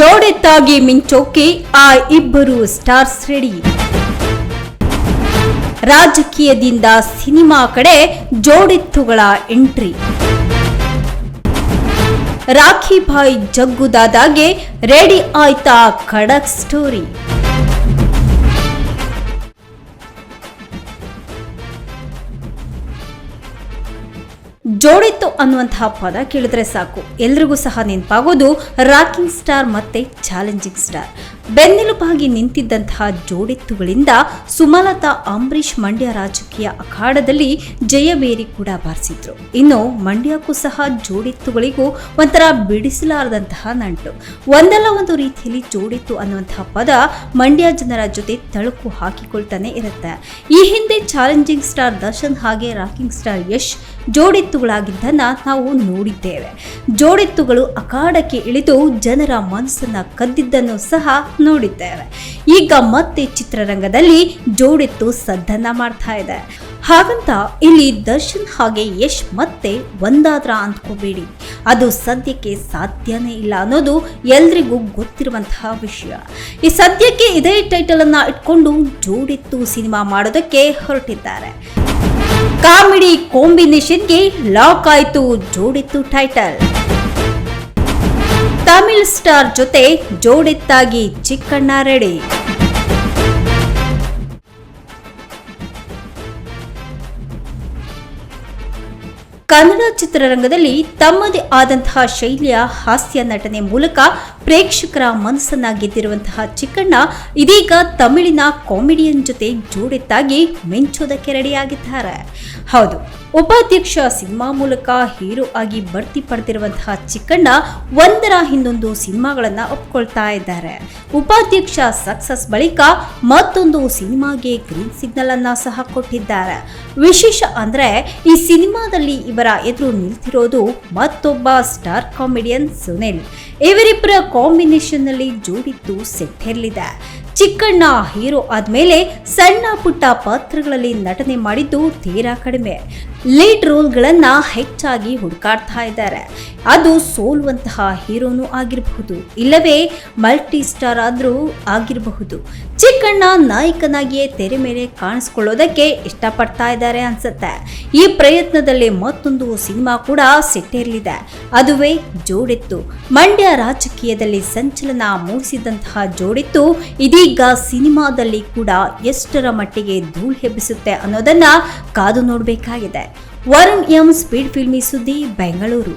ಜೋಡೆತ್ತಾಗಿ ಮಿಂಚೋಕೆ ಆ ಇಬ್ಬರು stars ready. ರಾಜಕೀಯದಿಂದ ಸಿನಿಮಾ ಕಡೆ ಜೋಡೆತ್ತುಗಳ ಎಂಟ್ರಿ. ರಾಖಿ ಭಾಯ್ ಜಗ್ಗುದಾದಾಗೆ ರೆಡಿ ಆಯ್ತಾ ಖಡಕ್ ಸ್ಟೋರಿ. ಜೋಡೆತ್ತು ಅನ್ನುವಂತಹ ಪದ ಕೇಳಿದ್ರೆ ಸಾಕು. ಎಲ್ರಿಗೂ ಸಹ ನೆನಪಾಗೋದು ರಾಕಿಂಗ್ ಸ್ಟಾರ್ ಮತ್ತೆ ಚಾಲೆಂಜಿಂಗ್ ಸ್ಟಾರ್ ಬೆನ್ನೆಲುಬಾಗಿ ನಿಂತಿದ್ದಂತಹ ಜೋಡೆತ್ತುಗಳಿಂದ ಸುಮಲತಾ ಅಂಬರೀಷ್ ಮಂಡ್ಯ ರಾಜಕೀಯ ಅಖಾಡದಲ್ಲಿ ಜಯಬೇರಿ ಕೂಡ ಬಾರಿಸಿದ್ರು. ಇನ್ನು ಮಂಡ್ಯಕ್ಕೂ ಸಹ ಜೋಡೆತ್ತುಗಳಿಗೂ ಒಂಥರ ಬಿಡಿಸಲಾರದಂತಹ ನಂಟು. ಒಂದಲ್ಲ ಒಂದು ರೀತಿಯಲ್ಲಿ ಜೋಡೆತ್ತು ಅನ್ನುವಂತಹ ಪದ ಮಂಡ್ಯ ಜನರ ಜೊತೆ ತಳುಕು ಹಾಕಿಕೊಳ್ತಾನೆ ಇರುತ್ತೆ. ಈ ಹಿಂದೆ ಚಾಲೆಂಜಿಂಗ್ ಸ್ಟಾರ್ ದರ್ಶನ್ ಹಾಗೆ ರಾಕಿಂಗ್ ಸ್ಟಾರ್ ಯಶ್ ಜೋಡೆತ್ತುಗಳಾಗಿದ್ದನ್ನ ನಾವು ನೋಡಿದ್ದೇವೆ. ಜೋಡೆತ್ತುಗಳು ಅಖಾಡಕ್ಕೆ ಇಳಿದು ಜನರ ಮನಸ್ಸನ್ನ ಕದ್ದಿದ್ದನ್ನು ಸಹ ನೋಡಿದ್ದೇವೆ. ಈಗ ಮತ್ತೆ ಚಿತ್ರರಂಗದಲ್ಲಿ ಜೋಡೆತ್ತು ಸದ್ದನ್ನ ಮಾಡ್ತಾ ಇದೆ. ಹಾಗಂತ ಇಲ್ಲಿ ದರ್ಶನ್ ಹಾಗೆ ಯಶ್ ಮತ್ತೆ ಒಂದಾದ್ರ ಅಂದ್ಕೋಬೇಡಿ ಅದು ಸದ್ಯಕ್ಕೆ ಸಾಧ್ಯನೇ ಇಲ್ಲ ಅನ್ನೋದು ಎಲ್ರಿಗೂ ಗೊತ್ತಿರುವಂತಹ ವಿಷಯ. ಈ ಸದ್ಯಕ್ಕೆ ಇದೇ ಟೈಟಲ್ ಅನ್ನ ಇಟ್ಕೊಂಡು ಜೋಡಿತ್ತು ಸಿನಿಮಾ ಮಾಡೋದಕ್ಕೆ ಹೊರಟಿದ್ದಾರೆ. ಕಾಮಿಡಿ ಕಾಂಬಿನೇಷನ್ಗೆ ಲಾಕ್ ಆಯ್ತು ಜೋಡಿತ್ತು ಟೈಟಲ್ ತಮಿಳ್ ಸ್ಟಾರ್ ಜೊತೆ ಜೋಡೆತ್ತಾಗಿ ಚಿಕ್ಕಣ್ಣ ರೆಡಿ ಕನ್ನಡ ಚಿತ್ರರಂಗದಲ್ಲಿ ತಮ್ಮದೇ ಆದಂತಹ ಶೈಲಿಯ ಹಾಸ್ಯ ನಟನೆ ಮೂಲಕ ಪ್ರೇಕ್ಷಕರ ಮನಸ್ಸನ್ನ ಗೆದ್ದಿರುವಂತಹ ಚಿಕ್ಕಣ್ಣ ಇದೀಗ ತಮಿಳಿನ ಕಾಮಿಡಿಯನ್ ಜೊತೆ ಜೋಡೆತ್ತಾಗಿ ಮಿಂಚೋದಕ್ಕೆ ರೆಡಿಯಾಗಿದ್ದಾರೆ. ಹೌದು, ಉಪಾಧ್ಯಕ್ಷ ಸಿನಿಮಾ ಮೂಲಕ ಹೀರೋ ಆಗಿ ಬಡ್ತಿ ಪಡೆದಿರುವಂತಹ ಚಿಕ್ಕಣ್ಣ ಒಂದರ ಹಿಂದೊಂದು ಸಿನಿಮಾಗಳನ್ನ ಒಪ್ಕೊಳ್ತಾ ಇದ್ದಾರೆ. ಉಪಾಧ್ಯಕ್ಷ ಸಕ್ಸಸ್ ಬಳಿಕ ಮತ್ತೊಂದು ಸಿನಿಮಾಗೆ ಗ್ರೀನ್ ಸಿಗ್ನಲ್ ಅನ್ನ ಸಹ ಕೊಟ್ಟಿದ್ದಾರೆ. ವಿಶೇಷ ಅಂದ್ರೆ ಈ ಸಿನಿಮಾದಲ್ಲಿ ಇವರ ಎದುರು ನಿಲ್ತಿರೋದು ಮತ್ತೊಬ್ಬ ಸ್ಟಾರ್ ಕಾಮಿಡಿಯನ್ ಸುನಿಲ್. ಇವರಿಬ್ಬರ ಕಾಂಬಿನೇಷನ್ನಲ್ಲಿ ಜೋಡಿತ್ತು ಸೆಟ್ಟಿರಲಿದೆ. ಚಿಕ್ಕಣ್ಣ ಹೀರೋ ಆದ್ಮೇಲೆ ಸಣ್ಣ ಪುಟ್ಟ ಪಾತ್ರಗಳಲ್ಲಿ ನಟನೆ ಮಾಡಿದ್ದು ತೀರಾ ಕಡಿಮೆ. ಲೀಡ್ ರೋಲ್ಗಳನ್ನ ಹೆಚ್ಚಾಗಿ ಹುಡುಕಾಡ್ತಾ ಇದ್ದಾರೆ. ಅದು ಸೋಲುವಂತಹ ಹೀರೋನು ಆಗಿರಬಹುದು, ಇಲ್ಲವೇ ಮಲ್ಟಿ ಸ್ಟಾರ್ ಆದರೂ ಆಗಿರಬಹುದು. ಚಿಕ್ಕಣ್ಣ ನಾಯಕನಾಗಿಯೇ ತೆರೆ ಮೇಲೆ ಕಾಣಿಸ್ಕೊಳ್ಳೋದಕ್ಕೆ ಇಷ್ಟಪಡ್ತಾ ಇದ್ದಾರೆ ಅನ್ಸುತ್ತೆ. ಈ ಪ್ರಯತ್ನದಲ್ಲಿ ಮತ್ತೊಂದು ಸಿನಿಮಾ ಕೂಡ ಸೆಟ್ಟೇರಲಿದೆ. ಅದುವೇ ಜೋಡಿತ್ತು. ಮಂಡ್ಯ ರಾಜಕೀಯದಲ್ಲಿ ಸಂಚಲನ ಮೂಡಿಸಿದಂತಹ ಜೋಡಿತ್ತು. ಇದೀಗ ಸಿನಿಮಾದಲ್ಲಿ ಕೂಡ ಎಷ್ಟರ ಮಟ್ಟಿಗೆ ಧೂಳು ಹೆಬ್ಬಿಸುತ್ತೆ ಅನ್ನೋದನ್ನ ಕಾದು ನೋಡಬೇಕಾಗಿದೆ. ವರುಣ್ ಎಂ ಸ್ಪೀಡ್ ಫಿಲ್ಮಿ ಸುದ್ದಿ ಬೆಂಗಳೂರು.